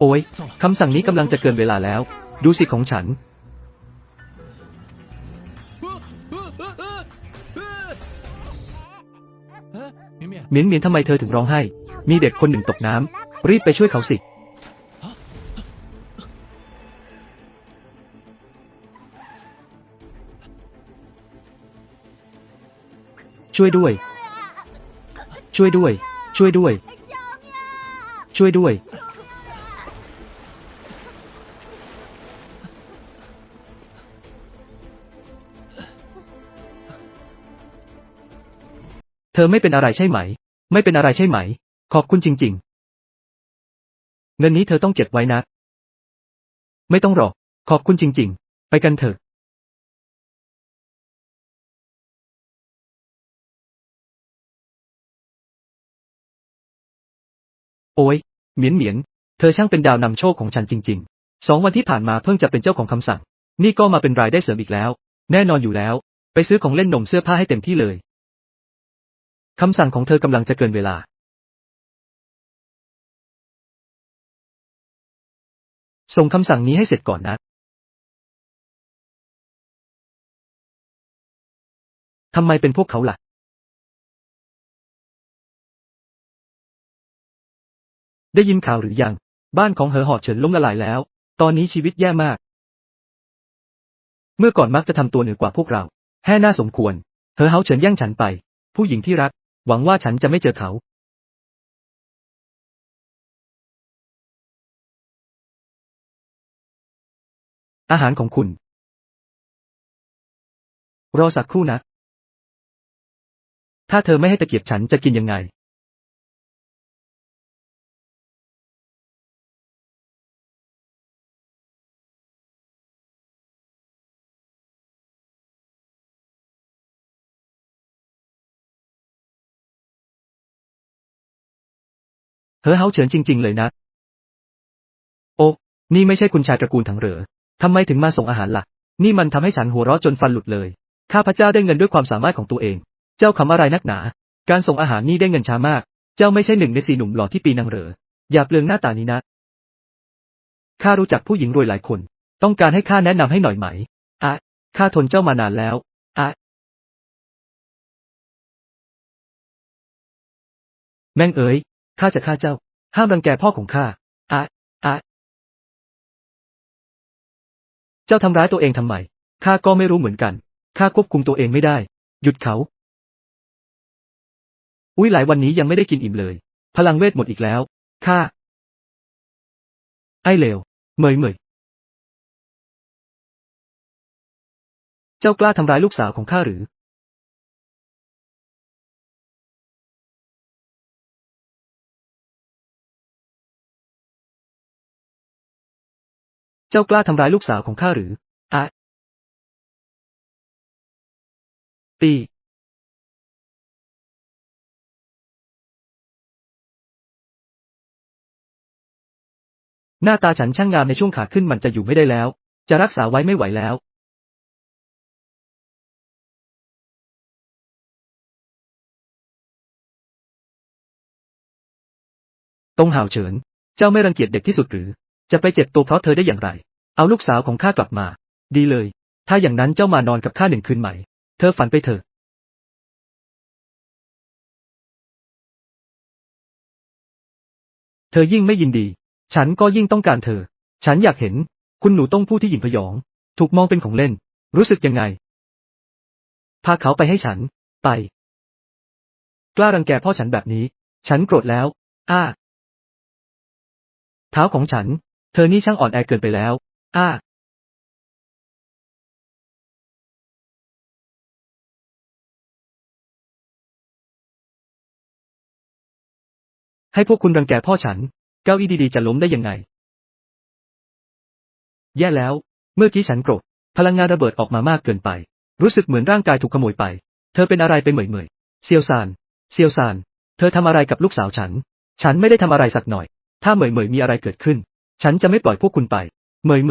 โอ้ยคำสั่งนี้กำลังจะเกินเวลาแล้ว ดูสิของฉัน，เหมียนเหมียนทำไมเธอถึงร้องไห้ มีเด็กคนหนึ่งตกน้ำ รีบไปช่วยเขาสิ ช่วยด้วย ช่วยด้วย ช่วยด้วย ช่วยด้วย เธอไม่เป็นอะไรใช่ไหม ไม่เป็นอะไรใช่ไหม ขอบคุณจริง ๆ เงินนี้เธอต้องเก็บไว้นะ ไม่ต้องหรอก ขอบคุณจริง ๆ ไปกันเถอะโอ้ยเหมียนเหมียน เธอช่างเป็นดาวนำโชคของฉันจริงๆ สองวันที่ผ่านมาเพิ่งจะเป็นเจ้าของคำสั่ง นี่ก็มาเป็นรายได้เสริมอีกแล้ว แน่นอนอยู่แล้ว ไปซื้อของเล่นนมเสื้อผ้าให้เต็มที่เลย คำสั่งของเธอกำลังจะเกินเวลาส่งคำสั่งนี้ให้เสร็จก่อนนะ ทำไมเป็นพวกเขาล่ะ ได้ยินข่าวหรือยัง บ้านของเหอหอเฉินล้มละลายแล้ว ตอนนี้ชีวิตแย่มาก เมื่อก่อนมักจะทำตัวเหนือกว่าพวกเรา แห่น่าสมควร เหอเฮาเฉินแย่งฉันไป ผู้หญิงที่รัก หวังว่าฉันจะไม่เจอเขาอาหารของคุณ รอสักครู่นะ ถ้าเธอไม่ให้ตะเกียบฉันจะกินยังไง เฮ้อเฮาเฉินจริง ๆ เลยนะ โอ้นี่ไม่ใช่คุณชายตระกูลถังเหรอทำไมถึงมาส่งอาหารละ่ะ นี่มันทำให้ฉันหัวเราะจนฟันหลุดเลย ข้าพเจ้าได้เงินด้วยความสามารถของตัวเอง เจ้าคำอะไรนักหนา การส่งอาหารนี่ได้เงินช้ามาก เจ้าไม่ใช่หนึ่งในสี่หนุ่มหล่อที่ปีนังเหรอ อย่าเปลืองหน้าตานี้นะ ข้ารู้จักผู้หญิงรวยหลายคน ต้องการให้ข้าแนะนำให้หน่อยไหมอะข้าทนเจ้ามานานแล้วอะแม่งเอ๋ย ข้าจะฆ่าเจ้า ห้ามรังแกพ่อของข้าอะอะเจ้าทำร้ายตัวเองทำไม ข้าก็ไม่รู้เหมือนกัน ข้าควบคุมตัวเองไม่ได้ หยุดเขา อุ้ยหลายวันนี้ยังไม่ได้กินอิ่มเลย พลังเวทหมดอีกแล้ว ข้า ไอ้เลวเหมยเหมยเจ้ากล้าทำร้ายลูกสาวของข้าหรือ เจ้ากล้าทำร้ายลูกสาวของข้าหรืออะตีหน้าตาฉันช่างงามในช่วงขาขึ้นมันจะอยู่ไม่ได้แล้ว จะรักษาไว้ไม่ไหวแล้วตรงห่าวเฉิน เจ้าไม่รังเกียจเด็กที่สุดหรือ จะไปเจ็บตัวเพราะเธอได้อย่างไร เอาลูกสาวของข้ากลับมา ดีเลย ถ้าอย่างนั้นเจ้ามานอนกับข้าหนึ่งคืนใหม่เธอฝันไปเถอะ เธอยิ่งไม่ยินดี ฉันก็ยิ่งต้องการเธอ ฉันอยากเห็น คุณหนูต้องผู้ที่หยินพยอง ถูกมองเป็นของเล่น รู้สึกยังไง พาเขาไปให้ฉัน ไป กล้ารังแกพ่อฉันแบบนี้ ฉันโกรธแล้ว อ้า เท้าของฉัน เธอนี่ช่างอ่อนแอเกินไปแล้ว อ้าให้พวกคุณรังแกพ่อฉัน เก้าอี้ดีๆจะล้มได้ยังไง แย่แล้ว เมื่อกี้ฉันโกรธ พลังงานระเบิดออกมามากเกินไป รู้สึกเหมือนร่างกายถูกขโมยไป เธอเป็นอะไรไปเหมยๆเซียวซาน เซียวซาน เธอทำอะไรกับลูกสาวฉัน ฉันไม่ได้ทำอะไรสักหน่อย ถ้าเหมยๆมีอะไรเกิดขึ้น ฉันจะไม่ปล่อยพวกคุณไปเหมย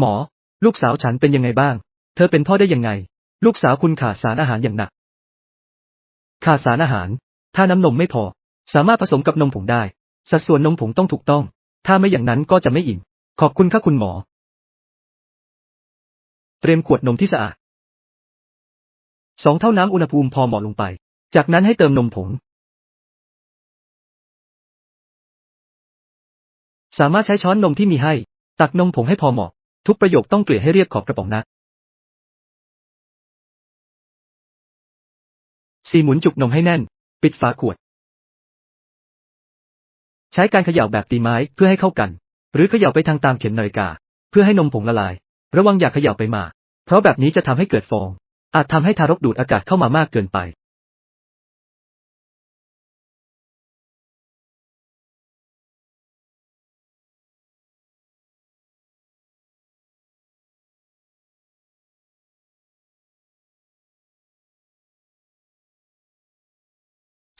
หมอ ลูกสาวฉันเป็นยังไงบ้าง เธอเป็นพ่อได้ยังไง ลูกสาวคุณขาดสารอาหารอย่างหนัก ขาดสารอาหาร ถ้าน้ำนมไม่พอ สามารถผสมกับนมผงได้ สัดส่วนนมผงต้องถูกต้อง ถ้าไม่อย่างนั้นก็จะไม่อิ่ม ขอบคุณค่ะคุณหมอ เตรียมขวดนมที่สะอาด สองเท่าน้ำอุณหภูมิพอเหมาะลงไป จากนั้นให้เติมนมผง สามารถใช้ช้อนนมที่มีให้ ตักนมผงให้พอเหมาะ ทุกประโยคต้องเกลี่ยให้เรียบขอบกระป๋องนะสี่หมุนจุกนมให้แน่น ปิดฝาขวด ใช้การเขย่าแบบตีไม้เพื่อให้เข้ากัน หรือเขย่าไปทางตามเข็มนาฬิกา เพื่อให้นมผงละลาย ระวังอย่าเขย่าไปมา เพราะแบบนี้จะทำให้เกิดฟอง อาจทำให้ทารกดูดอากาศเข้ามามากเกินไป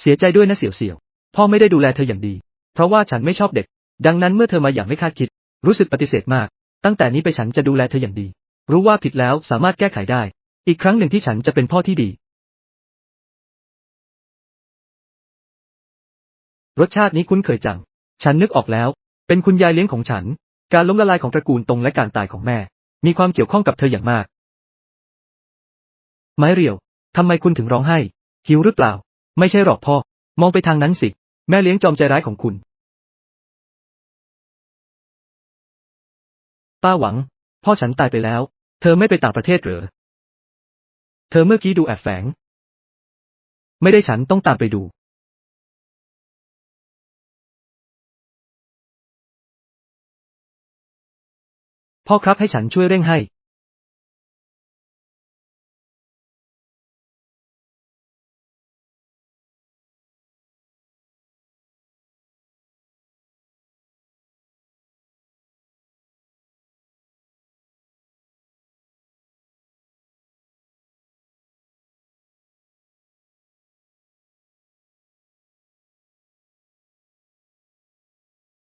เสียใจด้วยนะเสี่ยวเสี่ยว พ่อไม่ได้ดูแลเธออย่างดี เพราะว่าฉันไม่ชอบเด็ก ดังนั้นเมื่อเธอมาอย่างไม่คาดคิด รู้สึกปฏิเสธมาก ตั้งแต่นี้ไปฉันจะดูแลเธออย่างดี รู้ว่าผิดแล้วสามารถแก้ไขได้ อีกครั้งหนึ่งที่ฉันจะเป็นพ่อที่ดี รสชาตินี้คุ้นเคยจัง ฉันนึกออกแล้ว เป็นคุณยายเลี้ยงของฉัน การล้มละลายของตระกูลตรงและการตายของแม่ มีความเกี่ยวข้องกับเธออย่างมาก ไม้เรียว ทำไมคุณถึงร้องไห้ หิวหรือเปล่า ไม่ใช่หรอกพ่อ มองไปทางนั้นสิ แม่เลี้ยงจอมใจร้ายของคุณ ป้าหวัง พ่อฉันตายไปแล้ว เธอไม่ไปต่างประเทศหรือ เธอเมื่อกี้ดูแอบแฝง ไม่ได้ฉันต้องตามไปดูพ่อครับให้ฉันช่วยเร่งให้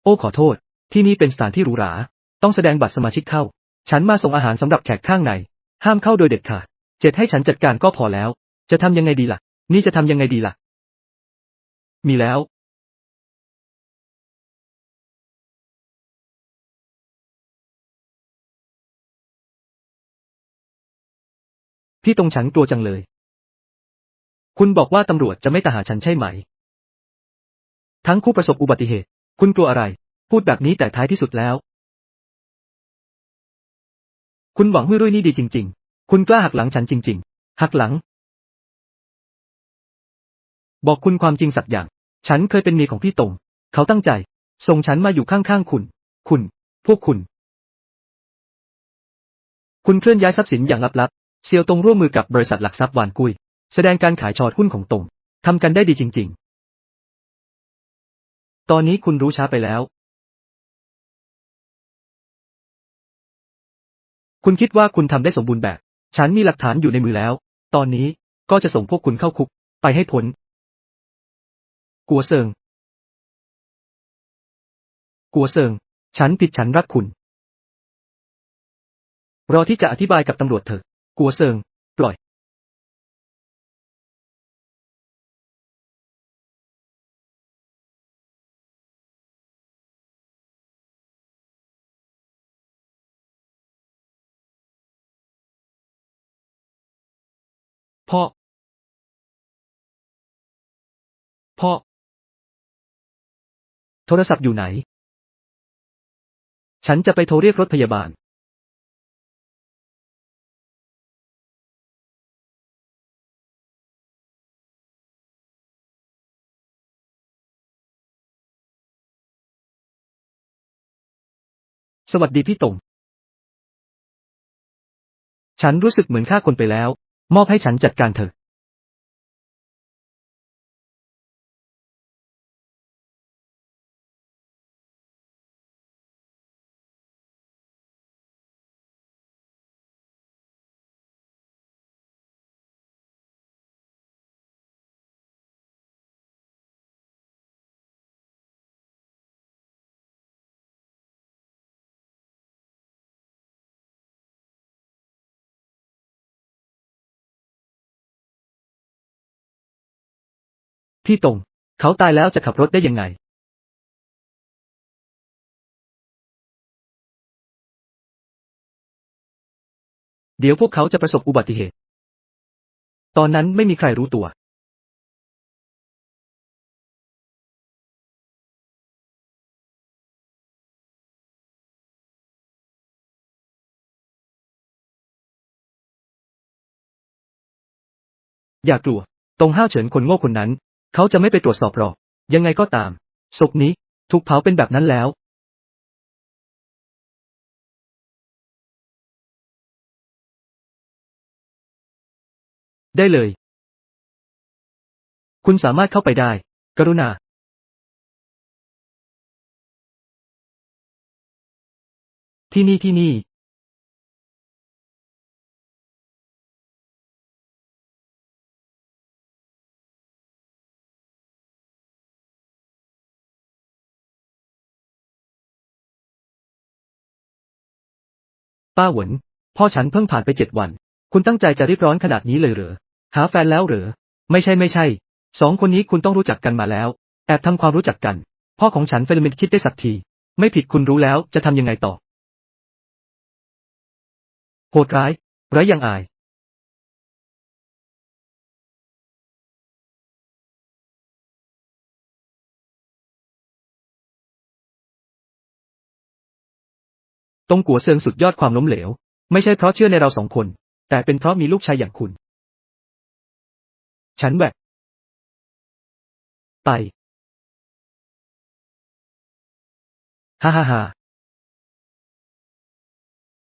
โอ้ขอโทษ ที่นี่เป็นสถานที่หรูหรา ต้องแสดงบัตรสมาชิกเข้า ฉันมาส่งอาหารสำหรับแขกข้างใน ห้ามเข้าโดยเด็ดขาด เจ็ดให้ฉันจัดการก็พอแล้ว จะทำยังไงดีล่ะ นี่จะทำยังไงดีล่ะ มีแล้ว พี่ตรงฉันกลัวจังเลย คุณบอกว่าตำรวจจะไม่ตาหาฉันใช่ไหม ทั้งคู่ประสบอุบัติเหตุ คุณกลัวอะไร พูดแบบนี้แต่ท้ายที่สุดแล้ว คุณหวังหุ้ยรุ่ยนี่ดีจริง ๆ คุณกล้าหักหลังฉันจริง ๆ หักหลัง บอกคุณความจริงสักอย่าง ฉันเคยเป็นเมียของพี่ตง เขาตั้งใจ ส่งฉันมาอยู่ข้างๆคุณ คุณ พวกคุณ คุณเคลื่อนย้ายทรัพย์สินอย่างลับๆ เซียวตงร่วมมือกับบริษัทหลักทรัพย์หวานกุย แสดงการขายชอดหุ้นของตงทำกันได้ดีจริง ๆ ตอนนี้คุณรู้ช้าไปแล้ว คุณคิดว่าคุณทำได้สมบูรณ์แบบ ฉันมีหลักฐานอยู่ในมือแล้ว ตอนนี้ก็จะส่งพวกคุณเข้าคุก ไปให้พ้น กัวเซิง กัวเซิง ฉันผิดฉันรักคุณ รอที่จะอธิบายกับตำรวจเถอะ กัวเซิง พ่อ พ่อ โทรศัพท์อยู่ไหน ฉันจะไปโทรเรียกรถพยาบาล สวัสดีพี่ตง ฉันรู้สึกเหมือนฆ่าคนไปแล้ว มอบให้ฉันจัดการเถอะ พี่ตงเขาตายแล้วจะขับรถได้ยังไงเดี๋ยวพวกเขาจะประสบอุบัติเหตุ ตอนนั้นไม่มีใครรู้ตัว อย่ากลัว ตรงห้าวเฉินคนโง่คนนั้น เขาจะไม่ไปตรวจสอบหรอก ยังไงก็ตาม ศพนี้ ถูกเผาเป็นแบบนั้นแล้ว ได้เลย คุณสามารถเข้าไปได้ กรุณา ที่นี่ที่นี่ ป้าหวน พ่อฉันเพิ่งผ่านไปเจ็ดวัน คุณตั้งใจจะรีบร้อนขนาดนี้เลยเหรอ หาแฟนแล้วเหรอ ไม่ใช่ไม่ใช่ สองคนนี้คุณต้องรู้จักกันมาแล้ว แอบทำความรู้จักกัน พ่อของฉันเฟลมินคิดได้สักที ไม่ผิดคุณรู้แล้วจะทำยังไงต่อ โหดร้ายไร้ยังอาย ตรงกัวเซิงสุดยอดความล้มเหลว ไม่ใช่เพราะเชื่อในเราสองคน แต่เป็นเพราะมีลูกชายอย่างคุณ ฉันแหวกไป ฮ่าฮ่าฮ่า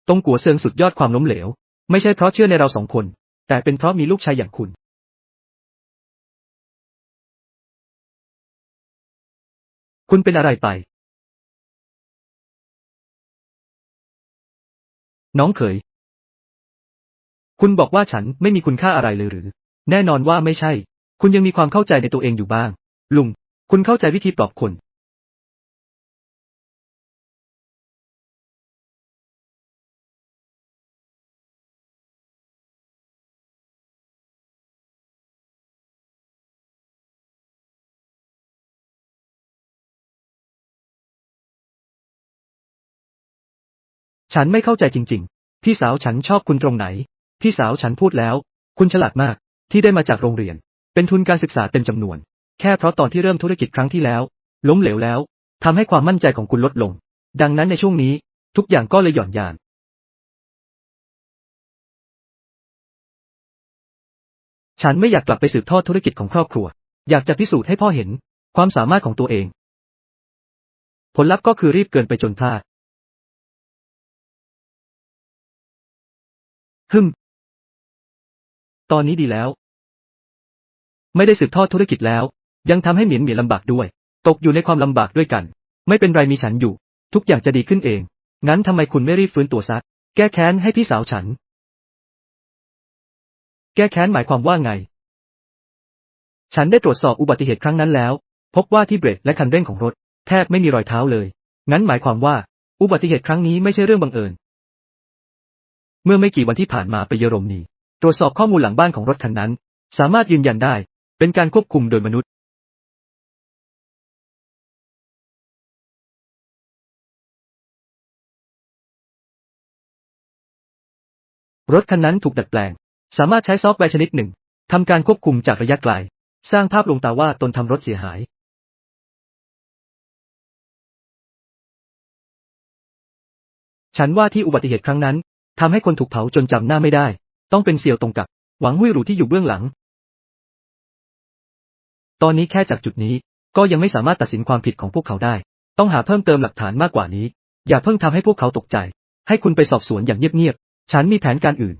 ตรงกัวเซิงสุดยอดความล้มเหลว ไม่ใช่เพราะเชื่อในเราสองคน แต่เป็นเพราะมีลูกชายอย่างคุณ คุณเป็นอะไรไป น้องเขย คุณบอกว่าฉันไม่มีคุณค่าอะไรเลยหรือ แน่นอนว่าไม่ใช่ คุณยังมีความเข้าใจในตัวเองอยู่บ้าง ลุง คุณเข้าใจวิธีปลอบคน ฉันไม่เข้าใจจริง ๆ พี่สาวฉันชอบคุณตรงไหน พี่สาวฉันพูดแล้ว คุณฉลาดมากที่ได้มาจากโรงเรียน เป็นทุนการศึกษาเต็มจำนวน แค่เพราะตอนที่เริ่มธุรกิจครั้งที่แล้ว ล้มเหลวแล้วทำให้ความมั่นใจของคุณลดลง ดังนั้นในช่วงนี้ ทุกอย่างก็เลยหย่อนยาน ฉันไม่อยากกลับไปสืบทอดธุรกิจของครอบครัว อยากจะพิสูจน์ให้พ่อเห็น ความสามารถของตัวเอง ผลลัพธ์ก็คือรีบเกินไปจนพลาด ฮึมตอนนี้ดีแล้ว ไม่ได้สืบทอดธุรกิจแล้ว ยังทำให้เหมียนเหมียนลำบากด้วย ตกอยู่ในความลำบากด้วยกัน ไม่เป็นไรมีฉันอยู่ ทุกอย่างจะดีขึ้นเอง งั้นทำไมคุณไม่รีบฟื้นตัวซะ แก้แค้นให้พี่สาวฉัน แก้แค้นหมายความว่าไง ฉันได้ตรวจสอบอุบัติเหตุครั้งนั้นแล้ว พบว่าที่เบรกและคันเร่งของรถ แทบไม่มีรอยเท้าเลย งั้นหมายความว่า อุบัติเหตุครั้งนี้ไม่ใช่เรื่องบังเอิญ เมื่อไม่กี่วันที่ผ่านมาไปเยอรมนีตรวจสอบข้อมูลหลังบ้านของรถคันนั้น สามารถยืนยันได้ เป็นการควบคุมโดยมนุษย์ รถคันนั้นถูกดัดแปลง สามารถใช้ซอฟต์แวร์ชนิดหนึ่งทำการควบคุมจากระยะไกล สร้างภาพลวงตาว่าตนทำรถเสียหายฉันว่าที่อุบัติเหตุครั้งนั้น ทำให้คนถูกเผาจนจำหน้าไม่ได้ ต้องเป็นเซียวตรงกับ หวังหุ้ยหรูที่อยู่เบื้องหลัง ตอนนี้แค่จากจุดนี้ ก็ยังไม่สามารถตัดสินความผิดของพวกเขาได้ ต้องหาเพิ่มเติมหลักฐานมากกว่านี้ อย่าเพิ่งทำให้พวกเขาตกใจ ให้คุณไปสอบสวนอย่างเงียบๆ ฉันมีแผนการอื่น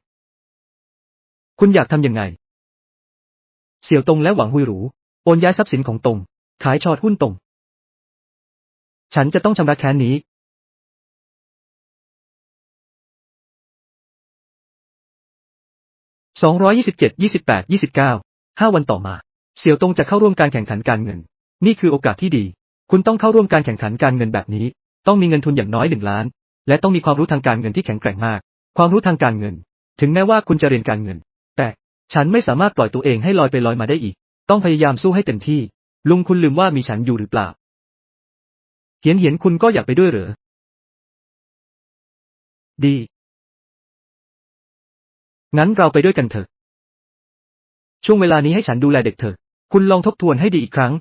คุณอยากทำยังไง เสี่ยวตงและหวังหุยหรูโอนย้ายทรัพย์สินของตง ขายชอดหุ้นตง ฉันจะต้องชำระแค้นนี้ สองร้อยยี่สิบเจ็ดยี่สิบแปดยี่สิบเก้าห้าวันต่อมา เสี่ยวตงจะเข้าร่วมการแข่งขันการเงิน นี่คือโอกาสที่ดี คุณต้องเข้าร่วมการแข่งขันการเงินแบบนี้ ต้องมีเงินทุนอย่างน้อยหนึ่งล้าน และต้องมีความรู้ทางการเงินที่แข็งแกร่งมาก ความรู้ทางการเงิน ถึงแม้ว่าคุณจะเรียนการเงิน แต่ฉันไม่สามารถปล่อยตัวเองให้ลอยไปลอยมาได้อีก ต้องพยายามสู้ให้เต็มที่ ลุงคุณลืมว่ามีฉันอยู่หรือเปล่า เหียนเหียนคุณก็อยากไปด้วยเหรอ ดี งั้นเราไปด้วยกันเถอะ ช่วงเวลานี้ให้ฉันดูแลเด็กเถอะ คุณลองทบทวนให้ดีอีกครั้ง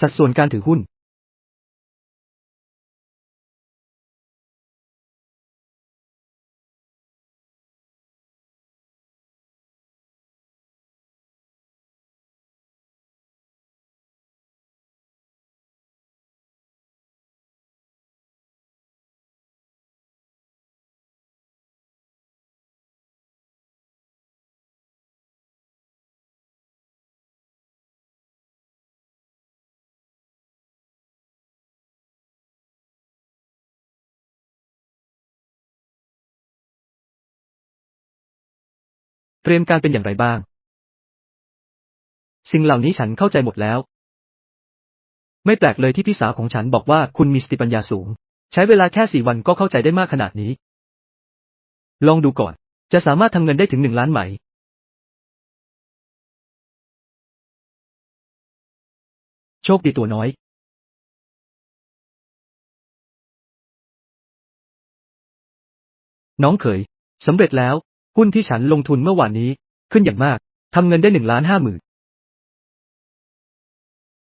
สัดส่วนการถือหุ้น เตรียมการเป็นอย่างไรบ้าง สิ่งเหล่านี้ฉันเข้าใจหมดแล้ว ไม่แปลกเลยที่พี่สาวของฉันบอกว่าคุณมีสติปัญญาสูง ใช้เวลาแค่สี่วันก็เข้าใจได้มากขนาดนี้ ลองดูก่อน จะสามารถทำเงินได้ถึงหนึ่งล้านไหม โชคดีตัวน้อยน้องเขยสำเร็จแล้ว หุ้นที่ฉันลงทุนเมื่อวานนี้ ขึ้นอย่างมาก ทำเงินได้หนึ่งล้านห้าหมื่น